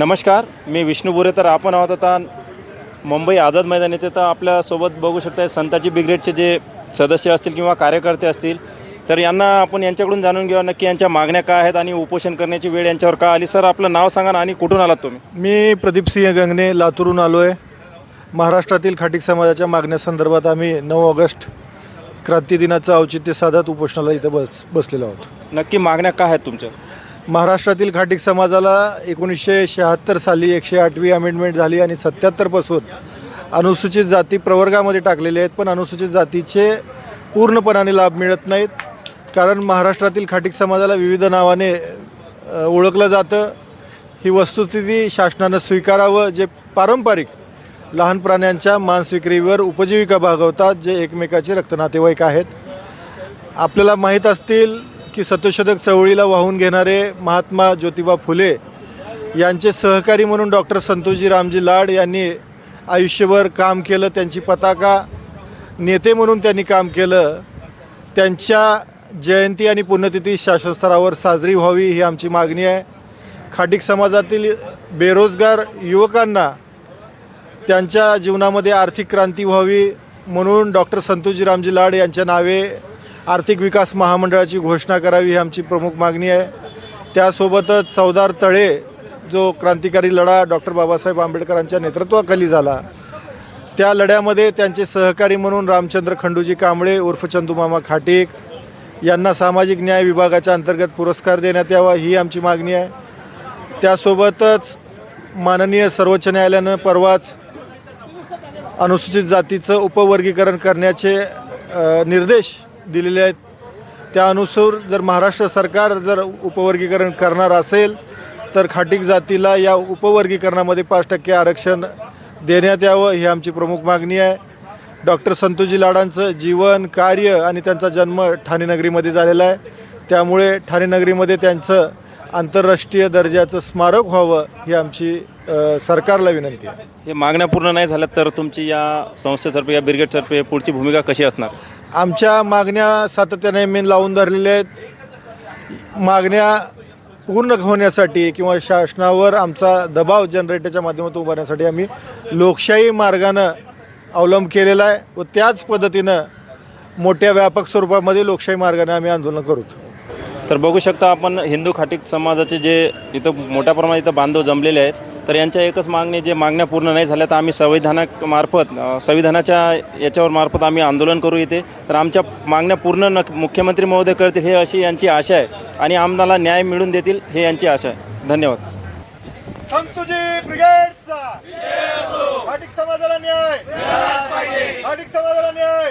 नमस्कार मी विष्णू बोरे. तर आपण आहोत आता मुंबई आझाद मैदान येथे. तर आपल्यासोबत बघू शकता संताजी ब्रिगेडचे जे सदस्य असतील किंवा कार्यकर्ते असतील तर यांना आपण यांच्याकडून जाणून घेऊया नक्की यांच्या मागण्या काय आहेत आणि उपोषण करण्याची वेळ यांच्यावर का आली. सर आपलं नाव सांगा ना आणि कुठून आलात तुम्ही? मी प्रदीपसिंह गंगणे लातूरून आलो आहे महाराष्ट्रातील खाटीक समाजाच्या मागण्यासंदर्भात आम्ही नऊ ऑगस्ट क्रांती दिनाचं औचित्य साधत उपोषणाला इथं बस बसलेलो आहोत. नक्की मागण्या काय आहेत तुमच्या? महाराष्ट्रातील खाटीक समाजाला एकोणीसशे शहात्तर साली एकशे आठवी अमेंडमेंट झाली आणि सत्याहत्तरपासून अनुसूचित जाती प्रवर्गामध्ये टाकलेले आहेत. पण अनुसूचित जातीचे पूर्णपणाने लाभ मिळत नाहीत. कारण महाराष्ट्रातील खाटीक समाजाला विविध नावाने ओळखलं जातं. ही वस्तुस्थिती शासनानं स्वीकारावं जे पारंपरिक लहान प्राण्यांच्या मांसविक्रीवर उपजीविका भागवतात जे एकमेकाचे रक्तनातेवाईक आहेत. आपल्याला माहीत असतील की सत्यशोधक चळवळीला वाहून घेणारे महात्मा ज्योतिबा फुले यांचे सहकारी म्हणून डॉक्टर संतोषजी रामजी लाड यांनी आयुष्यभर काम केलं त्यांची पताका नेते म्हणून त्यांनी काम केलं. त्यांच्या जयंती आणि पुण्यतिथी शासनस्तरावर साजरी व्हावी ही आमची मागणी आहे. खाडिक समाजातील बेरोजगार युवकांना त्यांच्या जीवनामध्ये आर्थिक क्रांती व्हावी म्हणून डॉक्टर संतोषजी रामजी लाड यांच्या नावे आर्थिक विकास महामंडळाची घोषणा करावी ही आमची प्रमुख मागणी आहे. त्यासोबतच चौदार तळे जो क्रांतिकारी लढा डॉक्टर बाबासाहेब आंबेडकरांच्या नेतृत्वाखाली झाला त्या लढ्यामध्ये त्यांचे सहकारी म्हणून रामचंद्र खंडूजी कांबळे उर्फ चंदूमामा खाटीक यांना सामाजिक न्याय विभागाच्या अंतर्गत पुरस्कार देण्यात यावा ही आमची मागणी आहे. त्यासोबतच माननीय सर्वोच्च न्यायालयानं परवाच अनुसूचित जातीचं उपवर्गीकरण करण्याचे निर्देश दिलेले आहेत. त्या अनुसार जर महाराष्ट्र सरकार जर उपवर्गीकरण करणार असेल तर खाटीक जातीला या उपवर्गीकरणामध्ये पाच टक्के आरक्षण देण्यात यावं ही आमची प्रमुख मागणी आहे. डॉक्टर संतोजी लाडांचं जीवन कार्य आणि त्यांचा जन्म ठाणे नगरीमध्ये झालेला आहे. त्यामुळे ठाणे नगरीमध्ये त्यांचं आंतरराष्ट्रीय दर्जाचं स्मारक व्हावं ही आमची अ, सरकारला विनंती आहे. हे मागण्या पूर्ण नाही झाल्या तर तुमची या संस्थेतर्फे या ब्रिगेडतर्फे पुढची भूमिका कशी असणार? आमच्या मागण्या सातत्याने मी लावून धरलेल्या आहेत. मागण्या पूर्ण होण्यासाठी किंवा शासनावर आमचा दबाव जनरेटरच्या माध्यमातून उभारण्यासाठी आम्ही लोकशाही मार्गानं अवलंब केलेला आहे व त्याच पद्धतीनं मोठ्या व्यापक स्वरूपामध्ये लोकशाही मार्गाने आम्ही आंदोलन करू तर बघू शकता आपण हिंदू खाटीक समाजाचे जे इथं मोठ्या प्रमाणात इथं बांधव जमलेले आहेत तर यांच्या एकच मागणी जे मागण्या पूर्ण नाही झाल्या तर आम्ही संविधानामार्फत संविधानाच्या याच्यावर मार्फत आम्ही आंदोलन करू इथे. तर आमच्या मागण्या पूर्ण न मुख्यमंत्री महोदय करतील हे अशी यांची आशा आहे. आणि आम्हाला न्याय मिळून देतील हे यांची आशा आहे. धन्यवाद. संतुजी ब्रिगेडचा. समाजाला न्याय. समाजाला न्याय.